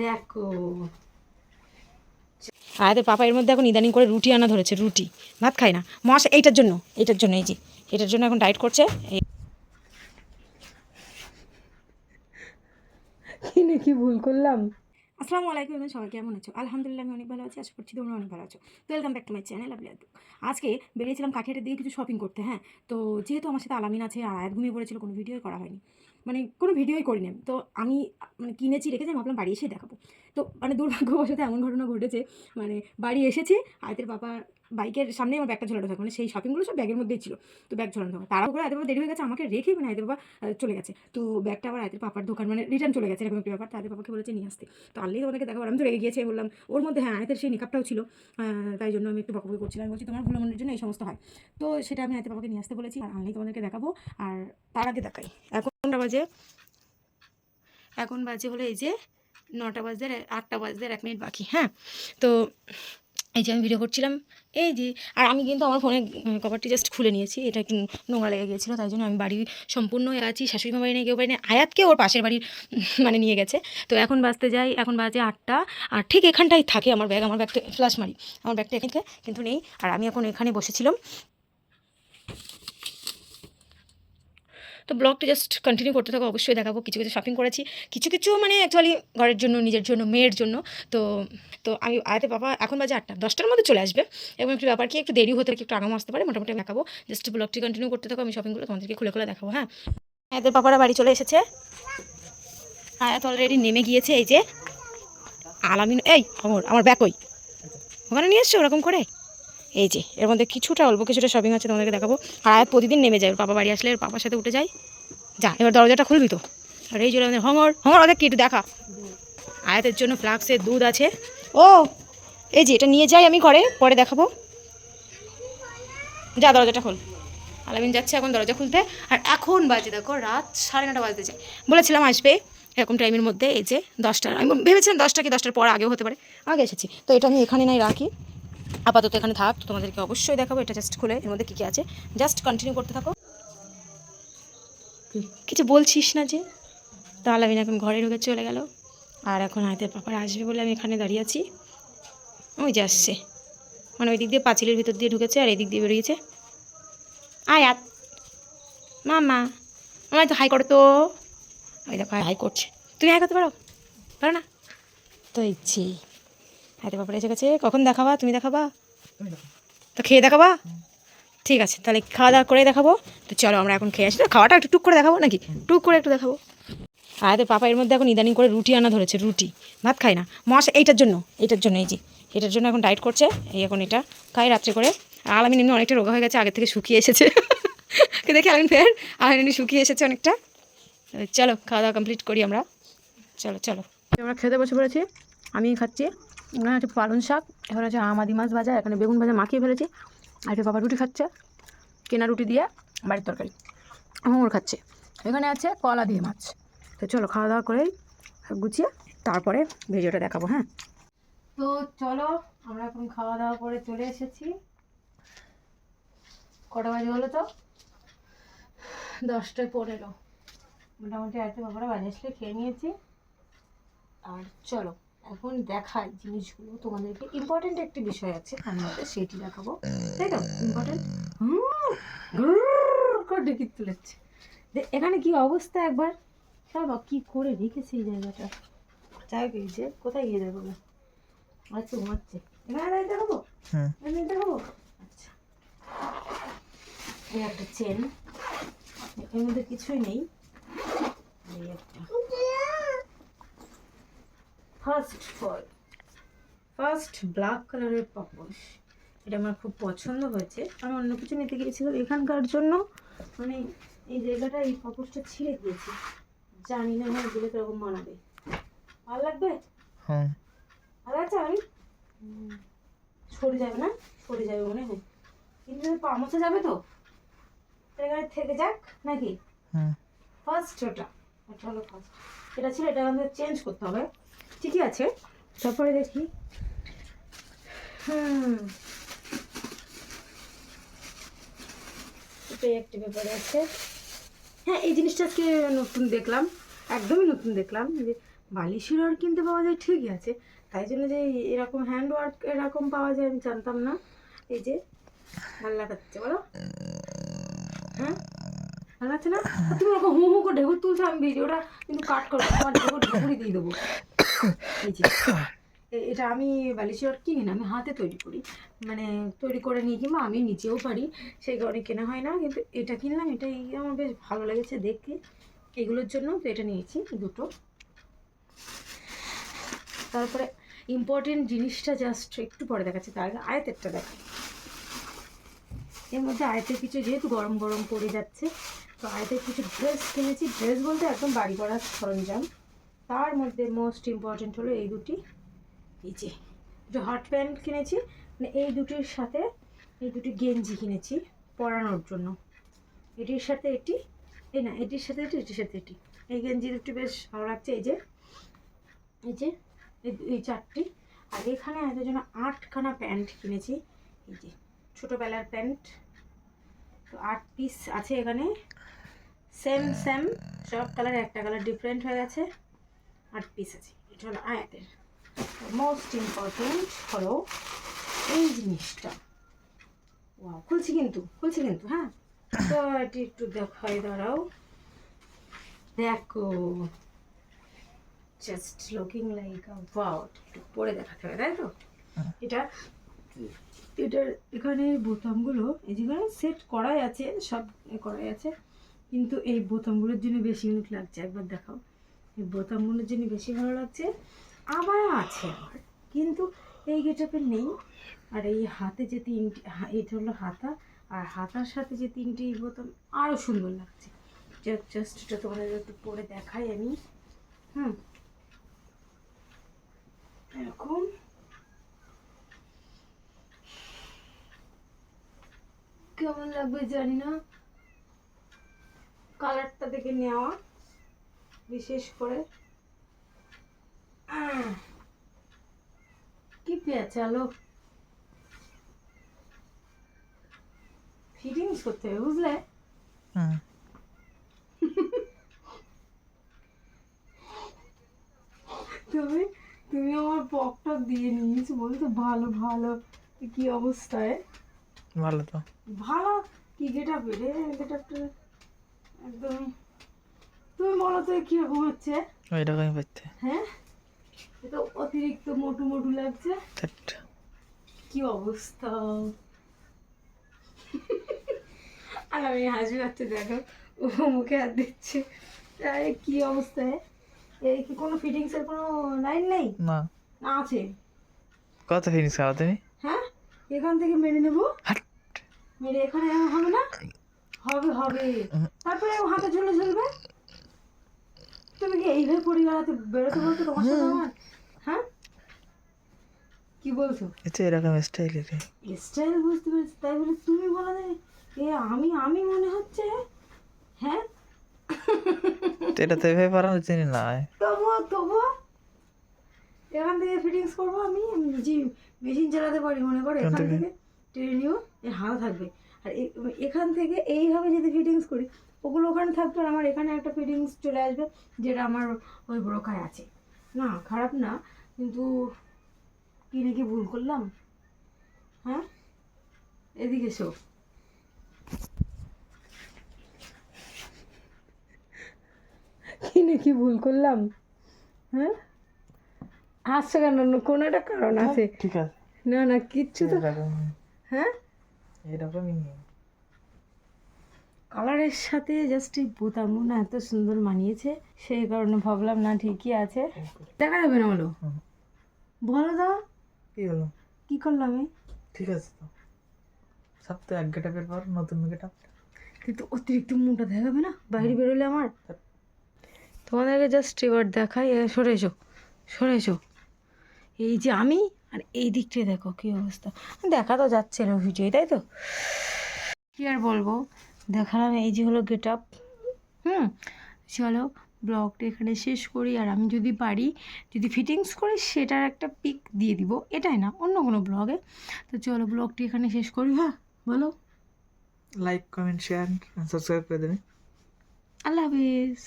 দেখো। আর এদের পাপা এর মধ্যে এখন ইদানিং করে রুটি আনা ধরেছে রুটি। ভাত খায় না। মাস এইটার জন্য এইটার জন্য এই যে এটার জন্য এখন ডায়েট করছে এই কি নাকি ভুল করলাম? আসসালামু আলাইকুম এবং সবাই কেমন আছো? আলহামদুলিল্লাহ আমি অনেক ভালো আছি আশা করছি তোমরা অনেক ভালো আছো। Welcome back to my channel আপনি আজকে বেরিয়েছিলাম কাঠিয়াটের দিকে কিছু শপিং করতে হ্যাঁ? তো যেহেতু আমার সাথে আলামিন আছে আর আয়াত ঘুমিয়ে পড়েছিল কোনো ভিডিও করা হয়নি। মানে কোনো ভিডিওই করিনি। তো আমি মানে কিনেছি, রেখেছি, আমি ভাবলাম বাড়ি এসে দেখাবো তো মানে দুর্ভাগ্যবশত এমন ঘটনা ঘটেছে মানে বাড়ি এসেছি আয়তের বাবা বাইকের সামনে আমার ব্যাগটা ঝোলানো থাকে মানে সেই শপিংগুলো সব ব্যাগের মধ্যেই ছিল। তো ব্যাগ ঝোলানো থাকে। তারাও করে আয়তের দেরি হয়ে গেছে, আমাকে রেখে মানে আয়তের বাবা চলে গেছে। তো ব্যাগটা আবার আয়তের পাপার দোকান মানে রিটার্ন চলে গেছে, এরকম একটি ব্যাপার। তাদের বাবাকে বলেছে, নিয়ে আসতে। তো আনলেই তোমাদেরকে দেখাবো আমি তো রেগে গিয়েছি বললাম, ওর মধ্যে হ্যাঁ আয়তের সেই নিকাপটাও ছিল। তাই জন্য আমি একটু বকবকি করছিলাম। বলছি, তোমার ভুলো মনের জন্য এই সমস্ত হয়। তো সেটা আমি আয়তের বাবাকে নিয়ে আসতে বলেছি, আর আনলেই তোমাদেরকে দেখাবো, আর তার আগে দেখাই। এখনটা বাজে, এখন বাজে হলো এই যে নটা বাজতে, আটটা বাজতে এক মিনিট বাকি হ্যাঁ? তো এই যে আমি ভিডিও করছিলাম, এই যে, আর আমি কিন্তু আমার ফোনে কভারটি জাস্ট খুলে নিয়েছি। এটা একটু নোংরা লেগে গিয়েছিল, তাই জন্য আমি বাড়ি সম্পূর্ণ আছি, শাশুড়ি মা বাড়ি নিয়ে কেউ বাড়ি নিয়ে আয়াতকে ওর পাশের বাড়ির মানে নিয়ে গেছে। তো এখন বাঁচতে যাই, এখন বাজে আটটা, আর ঠিক এখানটাই থাকে আমার ব্যাগ আমার ব্যাগটা ফ্লাশ মারি, আমার ব্যাগটা এখানে কিন্তু নেই। আর আমি এখন এখানে বসেছিলাম। তো ব্লগটা জাস্ট কন্টিনিউ করতে থাকো, অবশ্যই দেখাবো, কিছু কিছু শপিং করেছি। কিছু কিছু মানে অ্যাকচুয়ালি ঘরের জন্য, নিজের জন্য, মেয়ের জন্য। তো তো আমি, আয়াতে বাবা, এখন বাজে আটটা, দশটার মধ্যে চলে আসবে। এবং একটু ব্যাপার কি, একটু দেরি হতে একটু আগাম আসতে পারে, মোটামুটি দেখাবো। জাস্ট ব্লগটি কন্টিনিউ করতে থাকো, আমি শপিংগুলো তোমাদেরকে খুলে খুলে দেখাবো হ্যাঁ? আয়াতের পাপারা বাড়ি চলে এসেছে। আয়াত অলরেডি নেমে গিয়েছে, এই যে। আলামিন, এই আমার আমার ব্যাগ ওই ওখানে নিয়ে এসছো, ওরকম করে? এই যে, এর মধ্যে কিছুটা, অল্প কিছুটা শপিং আছে তোমাদেরকে দেখাবো। আর আয়াত প্রতিদিন নেমে যায়, ওর পাপা বাড়ি আসলে ওর পাপার সাথে উঠে যায়। যা, এবার দরজাটা খুলবি তো আর এই জন্য আমাদের হঙর হঙর ওদের কি একটু দেখা। আয়াতের জন্য ফ্লাক্সের দুধ আছে। ও, এই যে, এটা নিয়ে যাই আমি ঘরে, পরে দেখাবো। যা, দরজাটা খোল। আলামিন যাচ্ছে এখন দরজা খুলতে। আর এখন বাজে, দেখো, রাত সাড়ে নটা বাজতে যায়। বলেছিলাম আসবে এরকম টাইমের মধ্যে, এই যে দশটার আমি ভেবেছিলাম দশটা কি দশটার পর আগেও হতে পারে। আগে এসেছি। তো এটা আমি এখানে নাই, রাখি। আপাতত এখানে থাক তো তোমাদেরকে অবশ্যই দেখাবো এটা জাস্ট খুলে এর মধ্যে কী কী আছে। জাস্ট কন্টিনিউ করতে থাকো। কিছু বলছিস না যে? তো আলামিন এখন ঘরে ঢুকে চলে গেল। আর এখন হাতের পাপার আসবে বলে আমি এখানে দাঁড়িয়ে আছি। ওই যে আসছে। মানে ওই দিক দিয়ে পাঁচিলের ভিতর দিয়ে ঢুকেছে আর এই দিক দিয়ে বেরিয়েছে। আয়াত মামা আমার তো হাই করো তো। ওই দেখো হাই করছে। তুমি হাই করতে পারো? পারো না? তো ইচ্ছি হাতে পাপড় এসে গেছে। কখন দেখাবা? তুমি দেখাবা? তো খেয়ে দেখাবা? ঠিক আছে, তাহলে খাওয়া দাওয়া করে দেখাবো। তো চলো আমরা এখন খেয়ে আসি। তো খাওয়াটা একটু টুক করে দেখাবো নাকি? টুক করে একটু দেখাবো। আর পাপা এর মধ্যে এখন ইদানিং করে রুটি আনা ধরেছে, রুটি। ভাত খায় না। মাস এইটার জন্য এইটার জন্য, এই যে এটার জন্য এখন ডায়েট করছে। এই এখন এটা খাই রাত্রে করে। আলামিন এমনি অনেকটা রোগা হয়ে গেছে, আগে থেকে শুকিয়ে এসেছে। দেখি আলামিন ফের, আলামিন এমনি শুকিয়ে এসেছে অনেকটা। চলো, খাওয়া দাওয়া কমপ্লিট করি আমরা। চলো চলো। আমরা খেতে বসে পড়েছি। আমি খাচ্ছি। এখানে আছে পালং শাক, এখানে আছে আমাদি মাছ ভাজা, এখানে বেগুন ভাজা মাখিয়ে ফেলেছি। আর একটা বাবা রুটি খাচ্ছে, কেনা রুটি দিয়ে বাড়ির তরকারি। আমার খাচ্ছে। এখানে আছে কলা দিয়ে মাছ। তো চলো খাওয়া দাওয়া করে গুছিয়ে তারপরে ভিডিওটা দেখাবো হ্যাঁ? তো চলো, আমরা এখন খাওয়া দাওয়া করে চলে এসেছি। কটা বাজে হলো তো? দশটায় পনেরো। মোটামুটি আয়তে বাবারা বাজে আসলে খেয়ে নিয়েছি। আর চলো। এখন দেখাই জিনিসগুলো। তোমাদেরকে ইম্পর্টেন্ট একটি বিষয় আছে তার মধ্যে সেটি দেখাবো। তাই তো? ইম্পর্টেন্ট করে ডেকে তুলেছে। এখানে কি অবস্থা একবার? সব কি করে রেখেছে এই জায়গাটা? যাই হোক, এই যে কোথায় গিয়ে দেখো আচ্ছা ঘুমাচ্ছে। এখানে দাঁড়িয়ে দেখাবো? এখানে দেখাবো? আচ্ছা। এই একটা চেন এর মধ্যে কিছুই নেই। এই একটা। ফার্স্ট ফল ফার্স্ট ব্ল্যাক কালারের পাপোশ এটা আমার খুব পছন্দ হয়েছে। আমি অন্য কিছু নিতে গিয়েছিলাম এখানকার জন্য। মানে এই জায়গাটা এই পাপোশটা ছিঁড়ে দিয়েছি জানি না আমার দিলে কীরকম মানাবে ভালো লাগবে? হ্যাঁ। ভালো আছে আমি? সরে যাবে না? সরে যাবে মনে হয়। কিন্তু পামছা যাবে তো? এখানে থেকে যাক নাকি? হুম ফার্স্ট ওটা। ওটা হলো ফার্স্ট এটা ছিল এটা আমাদের চেঞ্জ করতে হবে। ঠিকই আছে। তারপরে দেখি। হুম। এটাই একটা ব্যাপার আছে। হ্যাঁ এই জিনিসটা আজকে নতুন দেখলাম। একদমই নতুন দেখলাম যে বালিশের আর কিনতে পাওয়া যায় ঠিকই আছে। তাই জন্য যে এরকম হ্যান্ড ওয়ার্ক এরকম পাওয়া যায় আমি জানতাম না। এই যে ভালো লাগাচ্ছে বলো। হ্যাঁ? ভালো লাগছে না? তুমি ওরকম হু হু করে ঢেকুর তুলছো আমি ভিডিওটা কিন্তু কাট করব। তোমার ঢেকুর ঢেকুরই দিয়ে দেবো। এটা আমি বালিশের কিনি না, আমি হাতে তৈরি করি। মানে তৈরি করে নিই কিংবা আমি নিচেও পারি, সেই কারণে কেনা হয় না। কিন্তু এটা কিনলাম, এটাই আমার বেশ ভালো লেগেছে দেখতে। এগুলোর জন্য তো এটা নিয়েছি, দুটো। তারপরে ইম্পর্টেন্ট জিনিসটা জাস্ট একটু পরে দেখাচ্ছি, তার আগে আয়তেরটা দেখাই। এর মধ্যে আয়তের কিছু যেহেতু গরম গরম পড়ে যাচ্ছে, তো আয়তের কিছু ড্রেস কিনেছি। ড্রেস বলতে একদম বাড়ি করার সরঞ্জাম। তার মধ্যে মোস্ট ইম্পর্টেন্ট হলো এই দুটি। এই যে, দুটো হট প্যান্ট কিনেছি মানে এই দুটির সাথে এই দুটি গেঞ্জি কিনেছি পরানোর জন্য। এটির সাথে এটি, এই না, এটির সাথে এটি, এটির সাথে এটি। এই গেঞ্জি দুটি বেশ ভালো লাগছে, এই যে এই যে, এই চারটি। আর এখানে এদের জন্য আটখানা প্যান্ট কিনেছি, এই যে, ছোটোবেলার প্যান্ট তো আট পিস আছে এখানে। সেম সেম সব কালার একটা কালার ডিফারেন্ট হয়ে গেছে। আট পিস আছে। এটা হলো আয়াতের। মোস্ট ইম্পর্টেন্ট হলো এই জিনিসটা। ওয়াও খুলছি কিন্তু খুলছি কিন্তু হ্যাঁ? তো এটি একটু দেখাই, দাঁড়াও। দেখো। Just looking like a wow একটু পরে দেখাতে হবে, তাই তো? এটা, এটার এখানে বোতামগুলো, এই যেখানে সেট করাই আছে, সব করাই আছে, কিন্তু এই বোতামগুলোর জন্য বেশি ইউনিক লাগছে, একবার দেখাও। এই বোতামগুলোর জন্য বেশি ভালো লাগছে আবার আছে আমার, কিন্তু এই গেটাপের নেই। আর এই হাতে যে তিনটি এটা হলো হাতা, আর হাতার সাথে যে তিনটি বোতাম আরও সুন্দর লাগছে। জাস্ট এটা তোমাদের একটু পরে দেখাই আমি। হুম। এরকম। কেমন লাগবে জানি না। কালারটা দেখে নেওয়া। বিশেষ করে। কি পেঁচালো ফিটিংস করতে হবে বুঝলে? তুমি তুমি আমার পকটা দিয়ে নিয়েছো বলছো ভালো ভালো কি অবস্থায়? ভালো তো। ভালো কি গেটা বেড়ে গেটাপটা একদম তুমি বলো তো কীরকম হচ্ছে? ওই রকমই পাচ্ছে হ্যাঁ? এটা অতিরিক্ত মোটু মোটু লাগছে। কি অবস্থা? আর আমি হাসি পাচ্ছে দেখো। ও মুখে হাত দিচ্ছে। আরে কি অবস্থায় এই কি কোনো ফিটিংসের কোনো লাইন নেই? না। না আছে। কত ফিনিশ খাওয়া তুমি? হ্যাঁ? এখান থেকে মেরে নেব? মেরে এখানে হবে না? হবে হবে। তারপরে হাতে ঝুলে ঝুলবে? তুমি কি এইভাবে পরিবারাতে বেরোতে বলতো তোমার সাথে আমার? হ্যাঁ? কি বলছো? এটা এরকম স্টাইল স্টাইলের স্টাইল বুঝতে পেরেছি তাই বলে তুমি বলো যে এ আমি আমি মনে হচ্ছে হ্যাঁ? এটা তো এভাবে না। তবুও তবুও? এখান থেকে ফিটিংস করব আমি আমি নিজে মেশিন চালাতে পারি মনে করো? এখান থেকে? থেকে টেনে নিও এর হাওয়া থাকবে। আর এখান থেকে এইভাবে যদি ফিটিংস করি ওগুলো ওখানে থাকবে আর আমার এখানে একটা ফিটিংস চলে আসবে যেটা আমার ওই ব্রোকায় আছে। না খারাপ না কিন্তু কি নাকি ভুল করলাম? হ্যাঁ? এদিকে এসো। কি নাকি ভুল করলাম? হ্যাঁ? হাসছো কেন? কোনো একটা কারণ আছে। ঠিক আছে। না না কিচ্ছু তো হ্যাঁ? এরকমই কালারের সাথে জাস্ট এই বোতামগুলো না এত সুন্দর মানিয়েছে সেই কারণে ভাবলাম না ঠিকই আছে। দেখা যাবে না বলো। বলো দাও কি হলো? কি করলাম আমি? ঠিক আছে তো। সব তো এক গেটাপের পর নতুন গেটাপ কিন্তু অতিরিক্ত মুখটা দেখাবে না? বাইরে বেরোলে আমার? তোমাদেরকে জাস্ট এবার দেখাই এ, সরে এসো সরে এসো। এই যে আমি আর এই দিকটায় দেখো কী অবস্থা। দেখা তো যাচ্ছে না ভিডিও তাই তো? কী আর বলব? দেখালাম এই যে হলো গেট আপ হুম চলো ব্লগটা এখানে শেষ করি আর আমি যদি পারি যদি ফিটিংস করি সেটার একটা পিক দিয়ে দিব। এটাই না অন্য কোনো ব্লগে তো চলো ব্লগটি এখানে শেষ করি হ্যাঁ বলো। লাইক কমেন্ট শেয়ার সাবস্ক্রাইব করে দেবে। আল্লাহ হাফিজ।